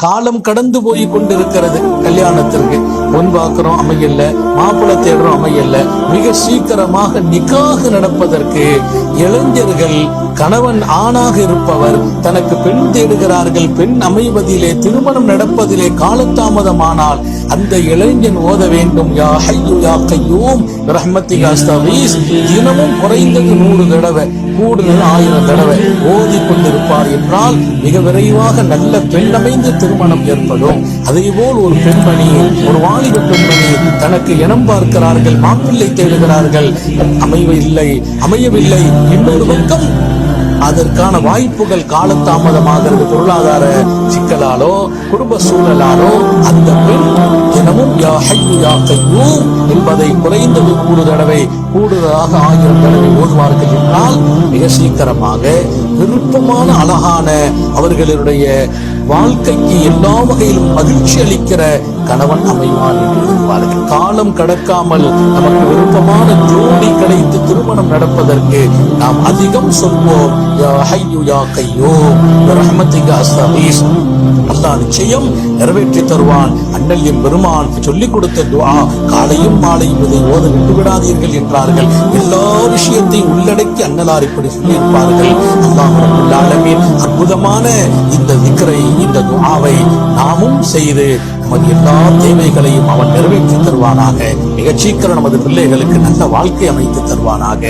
காலம் கடந்து போய் கொண்டிருக்கிறது கல்யாணத்திற்கு. பொன் பார்க்கிறோம் அமையல்ல மாப்பிள்ளை தேடுறோம் அமையல்ல மிக சீக்கிரமாக நிக்காக நடப்பதற்கு இளைஞர்கள் கணவன் ஆணாக இருப்பவர் தனக்கு பெண் தேடுகிறார்கள். பெண் அமைவதிலே திருமணம் நடப்பதிலே காலதாமதமானால் அந்த இளைஞன் ஓத வேண்டும். யா ஹையு யா கையூம் ரஹ்மத்தி தினமும் குறைந்தது நூறு தடவை. கூடுதல் ஆயிரம் தடவை ஓதி கொண்டிருப்பார் என்றால் மிக விரைவாக நல்ல பெண் அமைந்து திருமணம் ஏற்படும். அதே போல் ஒரு பெண்மணி ஒரு வாலிப பெண்மணி தனக்கு இனம் பார்க்கிறார்கள் மாப்பிள்ளை தேடுகிறார்கள். அமைவில்லை அமையவில்லை இன்னொரு பக்கம் அதற்கான வாய்ப்புகள் காலதாமதமாகிறது. பொருளாதார சிக்கலாலோ குடும்ப சூழலாலோ அந்த பெண் தினமும் யா ஹையு யா கையூம் என்பதை குறைந்தது நூறு தடவை கூடுதலாக ஆயிரம் தடவை ஓதுவார்கள் என்றால் மிக சீக்கிரமாக விருப்பமான அழகான அவர்களுடைய வாழ்க்கைக்கு எல்லா வகையிலும் மகிழ்ச்சி அளிக்கிற கணவன் அமைவான் என்று காலம் கடக்காமல் நமக்கு விருப்பமான ஜோடி கிடைத்து திருமணம் நடப்பதற்கு நாம் அதிகம் சொல்வோம் யா ஹையு யா கையூம் ரஹ்மத்திக அஸ்தகீஸ் அல்லாஹ் நிச்சயம் நிறைவேற்றி தருவான். அண்ணல் பெருமான் சொல்லிக் கொடுத்த துவா காலையும் மாலையும் இதை ஓத விட்டு விடாதீர்கள் என்றார்கள். எல்லா விஷயத்தையும் உள்ளடக்கி அண்ணலார் இப்படி சொல்லியிருப்பார்கள். அல்லாஹ் அற்புதமான இந்த திக்ரை இந்த துவாவை நாமும் செய்து நமது எல்லா தேவைகளையும் அவன் நிறைவேற்றி தருவானாக. மிக சீக்கிரம் நமது பிள்ளைகளுக்கு நல்ல வாழ்க்கை அமைத்து தருவானாக